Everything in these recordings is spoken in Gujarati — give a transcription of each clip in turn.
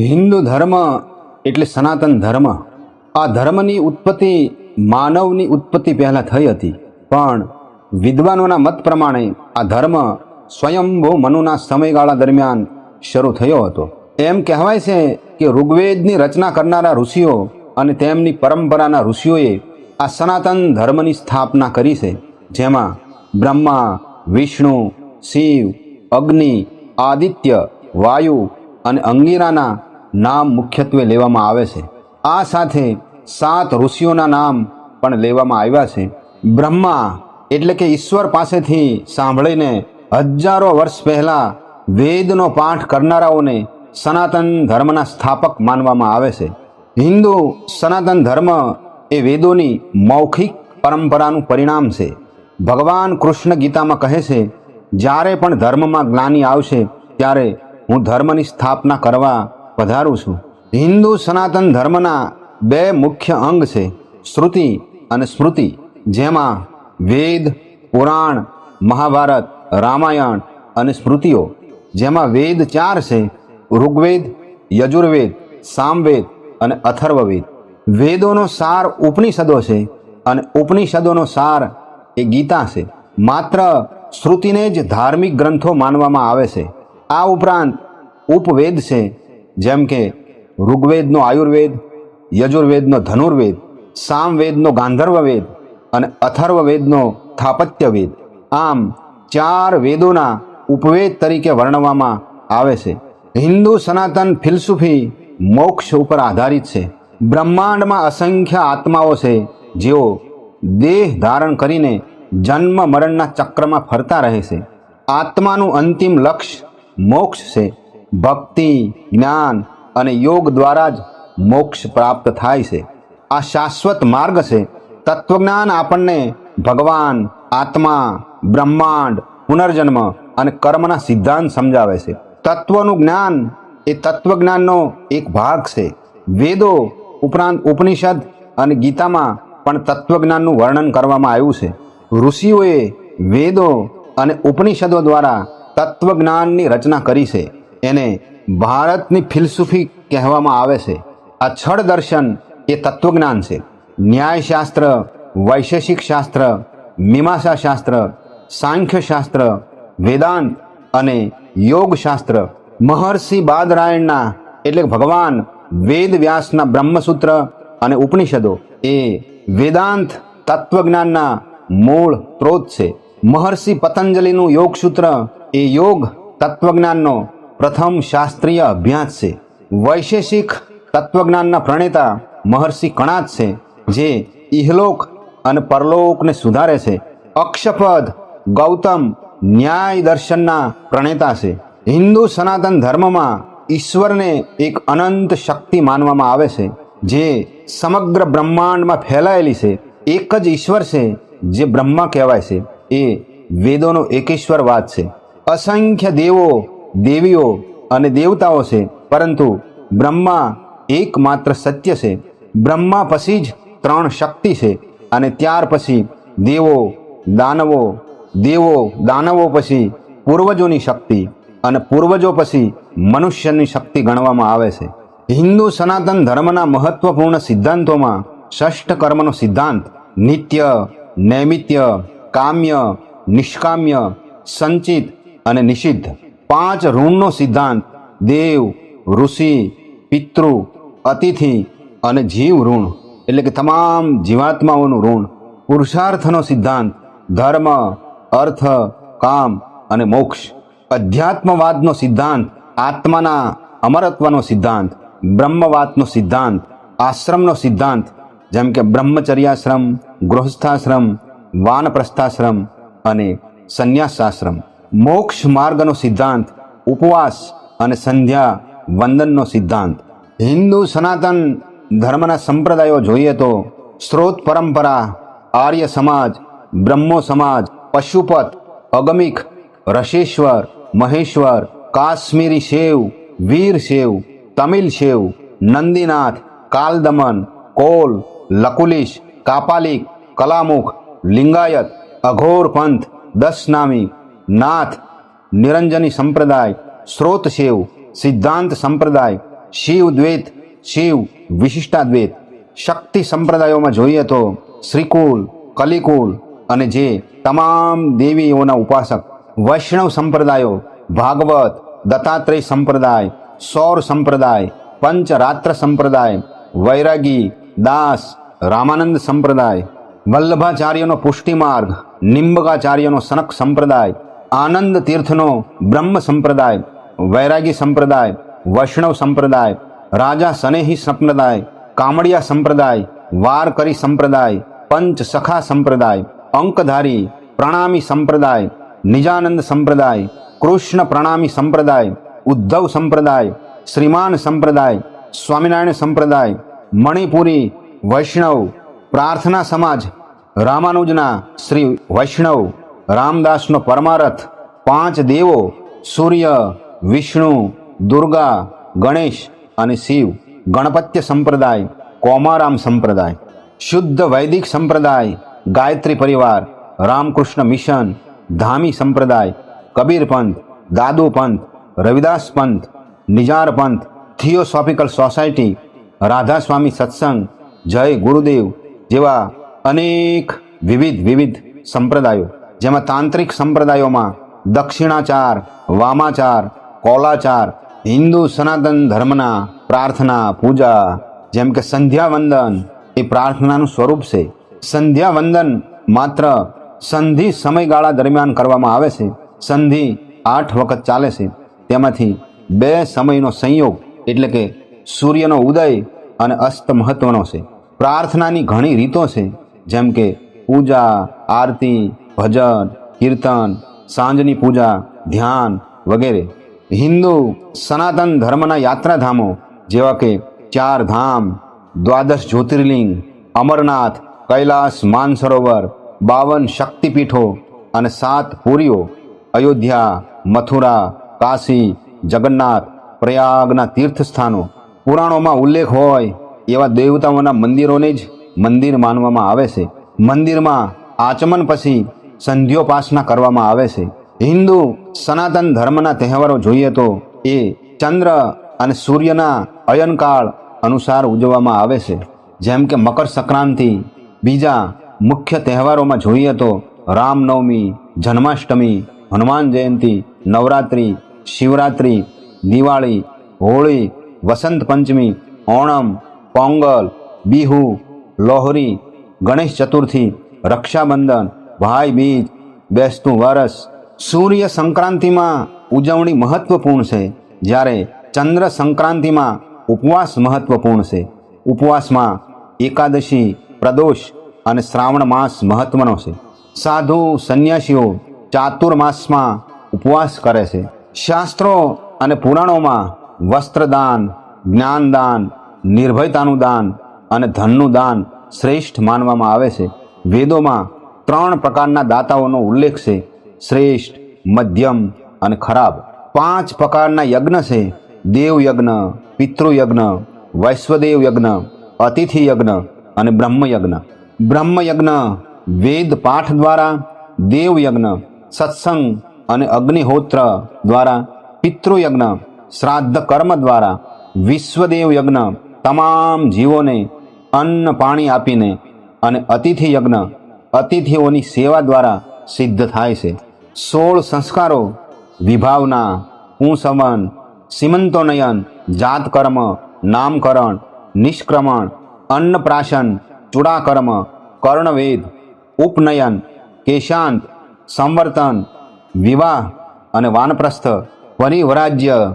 હિન્દુ ધર્મ એટલે સનાતન ધર્મ. આ ધર્મની ઉત્પત્તિ માનવની ઉત્પત્તિ પહેલાં થઈ હતી. પણ વિદ્વાનોના મત પ્રમાણે આ ધર્મ સ્વયંભૂ મનુના સમયગાળા દરમિયાન શરૂ થયો હતો. એમ કહેવાય છે કે ઋગ્વેદની રચના કરનારા ઋષિઓ અને તેમની પરંપરાના ઋષિઓએ આ સનાતન ધર્મની સ્થાપના કરી છે. જેમાં બ્રહ્મા, વિષ્ણુ, શિવ, અગ્નિ, આદિત્ય, વાયુ અને અંગીરાના નામ મુખ્યત્વે લેવામાં આવે છે. આ સાથે સાત ઋષિઓના નામ પણ લેવામાં આવ્યા છે. બ્રહ્મા એટલે કે ઈશ્વર પાસેથી સાંભળીને હજારો વર્ષ પહેલાં વેદનો પાઠ કરનારાઓને સનાતન ધર્મના સ્થાપક માનવામાં આવે છે. હિન્દુ સનાતન ધર્મ એ વેદોની મૌખિક પરંપરાનું પરિણામ છે. ભગવાન કૃષ્ણ ગીતામાં કહે છે, જ્યારે પણ ધર્મમાં જ્ઞાની આવશે, ત્યારે હું ધર્મની સ્થાપના કરવા પધારું છું. હિન્દુ સનાતન ધર્મના બે મુખ્ય અંગ છે, શ્રુતિ અને સ્મૃતિ, જેમાં વેદ, પુરાણ, મહાભારત, રામાયણ અને સ્મૃતિઓ. જેમાં વેદ ચાર છે, ઋગ્વેદ, યજુર્વેદ, સામવેદ અને અથર્વવેદ. વેદોનો સાર ઉપનિષદો છે અને ઉપનિષદોનો સાર એ ગીતા છે. માત્ર શ્રુતિને જ ધાર્મિક ગ્રંથો માનવામાં આવે છે. આ ઉપરાંત ઉપવેદ છે, જેમ કે ઋગ્વેદનો આયુર્વેદ, યજુર્વેદનો ધનુર્વેદ, સામવેદનો ગાંધર્વવેદ અને અથર્વવેદનો સ્થાપત્યવેદ આમ ચાર વેદોના ઉપવેદ તરીકે વર્ણવવામાં આવે છે. હિન્દુ સનાતન ફિલસુફી મોક્ષ ઉપર આધારિત છે. બ્રહ્માંડમાં અસંખ્ય આત્માઓ છે, જેઓ દેહ ધારણ કરીને જન્મ મરણના ચક્રમાં ફરતા રહે છે. આત્માનું અંતિમ લક્ષ્ય મોક્ષ છે. ભક્તિ, જ્ઞાન અને યોગ દ્વારા જ મોક્ષ પ્રાપ્ત થાય છે. આ શાશ્વત માર્ગ છે. તત્વજ્ઞાન આપણને ભગવાન, આત્મા, બ્રહ્માંડ, પુનર્જન્મ અને કર્મના સિદ્ધાંત સમજાવે છે. તત્વનું જ્ઞાન એ તત્વજ્ઞાનનો એક ભાગ છે. વેદો, ઉપરાંત ઉપનિષદ અને ગીતામાં પણ તત્વજ્ઞાનનું વર્ણન કરવામાં આવ્યું છે. ઋષિઓએ વેદો અને ઉપનિષદો દ્વારા તત્વજ્ઞાનની રચના કરી છે. એને ભારતની ફિલસૂફી કહેવામાં આવે છે. છડ દર્શન એ તત્વજ્ઞાન છે. ન્યાયશાસ્ત્ર વૈશેષિક શાસ્ત્ર મીમાંસા શાસ્ત્ર સાંખ્યશાસ્ત્ર, વેદાંત અને યોગશાસ્ત્ર. મહર્ષિ બાદરાયણના એટલે ભગવાન વેદ વ્યાસના બ્રહ્મસૂત્ર અને ઉપનિષદો એ વેદાંત તત્વજ્ઞાનના મૂળ સ્ત્રોત છે. મહર્ષિ પતંજલિનું યોગસૂત્ર એ યોગ તત્વજ્ઞાનનો પ્રથમ શાસ્ત્રીય અભ્યાસ છે. વૈશેષિક તત્વજ્ઞાનના પ્રણેતા મહર્ષિ કણાદ છે, જે ઇહલોક અને પરલોકને સુધારે છે. અક્ષપદ ગૌતમ ન્યાય દર્શનના પ્રણેતા છે. હિન્દુ સનાતન ધર્મમાં ઈશ્વરને એક અનંત શક્તિ માનવામાં આવે છે, જે સમગ્ર બ્રહ્માંડમાં ફેલાયેલી છે. એક જ ઈશ્વર છે, જે બ્રહ્મા કહેવાય છે. એ વેદોનો એકેશ્વરવાદ છે. અસંખ્ય દેવો દેવીઓ અને દેવતાઓ છે, પરંતુ બ્રહ્મા એકમાત્ર સત્ય છે. બ્રહ્મા પછી જ ત્રણ શક્તિ છે અને ત્યાર પછી દેવો, દાનવો દેવો, દાનવો પછી પૂર્વજોની શક્તિ અને પૂર્વજો પછી મનુષ્યની શક્તિ ગણવામાં આવે છે. હિન્દુ સનાતન ધર્મના મહત્વપૂર્ણ સિદ્ધાંતોમાં ષષ્ઠ કર્મનો સિદ્ધાંત, નિત્ય, નૈમિત્ય, કામ્ય, નિષ્કામ્ય, સંચિત અને નિષિદ્ધ. પાંચ ઋણનો સિદ્ધાંત, દેવ, ઋષિ, પિતૃ, અતિથિ અને જીવ ઋણ, એટલે કે તમામ જીવાત્માઓનું ઋણ, પુરુષાર્થનો સિદ્ધાંત, ધર્મ, અર્થ, કામ અને મોક્ષ. અધ્યાત્મવાદનો સિદ્ધાંત, આત્માના અમરત્વનો સિદ્ધાંત, બ્રહ્મવાદનો સિદ્ધાંત, આશ્રમનો સિદ્ધાંત, જેમ કે બ્રહ્મચર્યાશ્રમ, ગૃહસ્થાશ્રમ, વાનપ્રસ્થાશ્રમ અને સંન્યાસાશ્રમ. મોક્ષ માર્ગનો સિદ્ધાંત, ઉપવાસ અને સંધ્યા વંદનનો સિદ્ધાંત. હિન્દુ સનાતન ધર્મના સંપ્રદાયો જોઈએ તો સ્ત્રોત પરંપરા, આર્ય સમાજ, બ્રહ્મો સમાજ, પશુપત, અગમિક, રશેશ્વર, મહેશ્વર, કાશ્મીરી શેવ વીર shave Tamil shave Nandinath, કાલદમન, call, Lakulish, કાપાલિક, કલામુખ, Lingayat, Aghor પંથ, દસનામી નાથ, નિરંજની સંપ્રદાય, સ્રોત શેવ સિદ્ધાંત સંપ્રદાય, શિવ દ્વૈત, શિવ વિશિષ્ટાદ્વૈત શક્તિ સંપ્રદાયોમાં જોઈએ તો શ્રીકુલ, કલિકુલ અને જે તમામ દેવીઓના ઉપાસક, વૈષ્ણવ સંપ્રદાયો, ભાગવત, દત્તાત્રેય સંપ્રદાય, સૌર સંપ્રદાય, પંચરાત્ર સંપ્રદાય, વૈરાગી, દાસ, રામાનંદ સંપ્રદાય, વલ્લભાચાર્યનો પુષ્ટિમાર્ગ, નિંબકાચાર્યનો સનક સંપ્રદાય આનંદ તીર્થનો બ્રહ્મ સંપ્રદાય, વૈરાગી સંપ્રદાય, વૈષ્ણવ સંપ્રદાય, રાજા સનેહી સંપ્રદાય કામડિયા સંપ્રદાય, વારકરી સંપ્રદાય, પંચ સખા સંપ્રદાય, અંકધારી, પ્રણામી સંપ્રદાય, નિજાનંદ સંપ્રદાય, કૃષ્ણ પ્રણામી સંપ્રદાય, ઉદ્ધવ સંપ્રદાય, શ્રીમાન સંપ્રદાય, સ્વામિનારાયણ સંપ્રદાય, મણિપુરી, વૈષ્ણવ, પ્રાર્થના સમાજ, રામાનુજના શ્રી વૈષ્ણવ રામદાસનો પરમારથ, પાંચ દેવો, સૂર્ય, વિષ્ણુ, દુર્ગા, ગણેશ અને શિવ, ગણપત્ય સંપ્રદાય, કોમારામ સંપ્રદાય, શુદ્ધ વૈદિક સંપ્રદાય, ગાયત્રી પરિવાર, રામકૃષ્ણ મિશન, ધામી સંપ્રદાય, કબીર પંથ, દાદુ પંથ, રવિદાસ પંથ, નિજાર પંથ, થિયોસોફિકલ સોસાયટી, રાધાસ્વામી સત્સંગ, જય ગુરુદેવ જેવા અનેક વિવિધ વિવિધ સંપ્રદાયો. જેમાં તાંત્રિક સંપ્રદાયોમાં દક્ષિણાચાર, વામાચાર, કોલાચાર, હિન્દુ સનાતન ધર્મના પ્રાર્થના, પૂજા, જેમ કે સંધ્યા વંદન એ પ્રાર્થનાનું સ્વરૂપ છે. સંધ્યા વંદન માત્ર સંધિ સમયગાળા દરમિયાન કરવામાં આવે છે. સંધિ આઠ વખત ચાલે છે. તેમાંથી બે સમયનો સંયોગ, એટલે કે સૂર્યનો ઉદય અને અસ્ત મહત્વનો છે. પ્રાર્થનાની ઘણી રીતો છે, જેમ કે પૂજા, આરતી ભજન, કીર્તન, સાંજની પૂજા, ધ્યાન વગેરે. હિન્દુ સનાતન ધર્મના યાત્રાધામો જેવા કે ચાર ધામ દ્વાદશ જ્યોતિર્લિંગ, અમરનાથ, કૈલાસ માનસરોવર, બાવન શક્તિપીઠો અને સાત પુરીઓ, અયોધ્યા, મથુરા, કાશી, જગન્નાથ, પ્રયાગના તીર્થસ્થાનો. પુરાણોમાં ઉલ્લેખ હોય એવા દેવતાઓના મંદિરોને જ મંદિર માનવામાં આવે છે. મંદિરમાં આચમન પછી સંધ્યોપાસના કરવામાં આવે છે. હિન્દુ સનાતન ધર્મના તહેવારો જોઈએ તો એ ચંદ્ર અને સૂર્યના અયનકાળ અનુસાર ઉજવવામાં આવે છે. જેમ કે મકર સંક્રાંતિ, બીજા મુખ્ય તહેવારોમાં જોઈએ તો રામનવમી, જન્માષ્ટમી, હનુમાન જયંતી, નવરાત્રિ, શિવરાત્રિ, દિવાળી, હોળી, વસંત પંચમી, ઓણમ, પોંગલ, બિહુ, લોહરી, ગણેશ ચતુર્થી, રક્ષાબંધન ભાઈ બીજ, બેસતું વરસ. સૂર્ય સંક્રાંતિમાં ઉજવણી મહત્વપૂર્ણ છે. જ્યારે ચંદ્ર સંક્રાંતિમાં ઉપવાસ મહત્વપૂર્ણ છે. ઉપવાસમાં એકાદશી, પ્રદોષ અને શ્રાવણ માસ મહત્વનો છે. સાધુ સંન્યાસીઓ ચાતુર્માસમાં ઉપવાસ કરે છે. શાસ્ત્રો અને પુરાણોમાં વસ્ત્રદાન, જ્ઞાનદાન, નિર્ભયતાનું દાન અને ધનનું દાન શ્રેષ્ઠ માનવામાં આવે છે. વેદોમાં ત્રણ પ્રકારના દાતાઓનો ઉલ્લેખ છે. શ્રેષ્ઠ, મધ્યમ અને ખરાબ. પાંચ પ્રકારના યજ્ઞ છે. દેવયજ્ઞ, પિતૃયજ્ઞ વૈશ્વદેવ યજ્ઞ અતિથિ યજ્ઞ અને બ્રહ્મયજ્ઞ. બ્રહ્મયજ્ઞ વેદ પાઠ દ્વારા, દેવયજ્ઞ સત્સંગ અને અગ્નિહોત્ર દ્વારા, પિતૃયજ્ઞ શ્રાદ્ધ કર્મ દ્વારા વિશ્વદેવ યજ્ઞ તમામ જીવોને અન્ન પાણી આપીને અને અતિથિ યજ્ઞ અતિથિઓની સેવા દ્વારા સિદ્ધ થાય છે. સોળ સંસ્કારો, વિભાવના પુંસવન સીમંતોનયન, જાતકર્મ, નામકરણ, નિષ્ક્રમણ, અન્નપ્રાશન, ચૂડાકર્મ, કર્ણવેદ, ઉપનયન, કેશાંત, સંવર્તન, વિવાહ અને વાનપ્રસ્થ, પરિવરાજ્ય,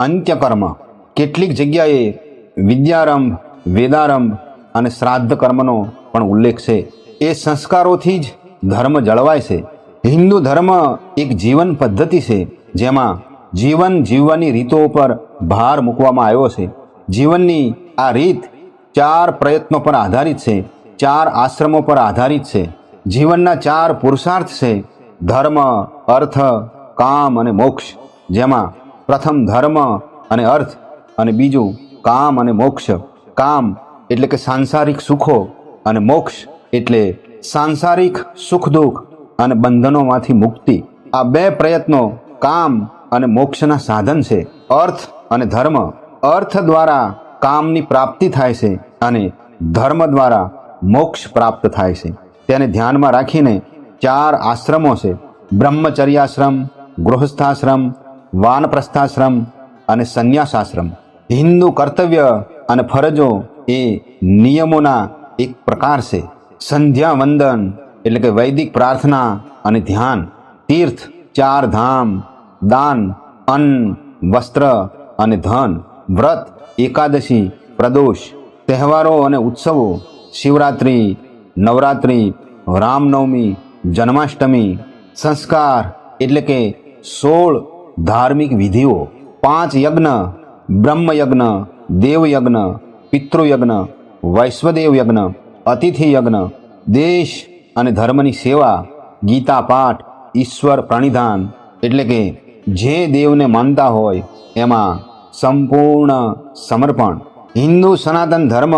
અંત્યકર્મ. કેટલીક જગ્યાએ વિદ્યારંભ, વેદારંભ અને શ્રાદ્ધ કર્મનો પણ ઉલ્લેખ છે. એ સંસ્કારોથી જ ધર્મ જળવાય છે. હિન્દુ ધર્મ એક જીવન પદ્ધતિ છે, જેમાં જીવન જીવવાની રીતો ઉપર ભાર મૂકવામાં આવ્યો છે. જીવનની આ રીત ચાર પ્રયત્નો પર આધારિત છે, ચાર આશ્રમો પર આધારિત છે. જીવનના ચાર પુરુષાર્થ છે, ધર્મ, અર્થ, કામ અને મોક્ષ, જેમાં પ્રથમ ધર્મ અને અર્થ અને બીજું કામ અને મોક્ષ. કામ એટલે કે સાંસારિક સુખો અને મોક્ષ. એટલે સાંસારિક સુખ દુઃખ અને બંધનોમાંથી મુક્તિ. આ બે પ્રયત્નો કામ અને મોક્ષના સાધન છે. અર્થ અને ધર્મ. અર્થ દ્વારા કામની પ્રાપ્તિ થાય છે અને ધર્મ દ્વારા મોક્ષ પ્રાપ્ત થાય છે. તેને ધ્યાનમાં રાખીને ચાર આશ્રમો છે. બ્રહ્મચર્યાશ્રમ, ગૃહસ્થાશ્રમ, વાનપ્રસ્થાશ્રમ અને સંન્યાસાશ્રમ. હિન્દુ કર્તવ્ય અને ફરજો એ નિયમોના એક પ્રકાર છે. સંધ્યા વંદન એટલે કે વૈદિક પ્રાર્થના અને ધ્યાન, તીર્થ, ચાર ધામ, દાન, અન્ન, વસ્ત્ર અને ધન, વ્રત, એકાદશી, પ્રદોષ, તહેવારો અને ઉત્સવો, શિવરાત્રિ, નવરાત્રિ, રામનવમી, જન્માષ્ટમી, સંસ્કાર, એટલે કે સોળ ધાર્મિક વિધિઓ, પાંચ યજ્ઞ, બ્રહ્મયજ્ઞ, દેવયજ્ઞ, પિતૃયજ્ઞ વૈશ્વદેવ યજ્ઞ અતિથિ યજ્ઞ, દેશ અને ધર્મની સેવા, ગીતા પાઠ, ઈશ્વર પ્રણિધાન, એટલે કે જે દેવને માનતા હોય એમાં સંપૂર્ણ સમર્પણ. હિન્દુ સનાતન ધર્મ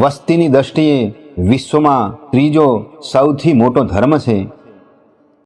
વસ્તીની દ્રષ્ટિએ વિશ્વમાં ત્રીજો સૌથી મોટો ધર્મ છે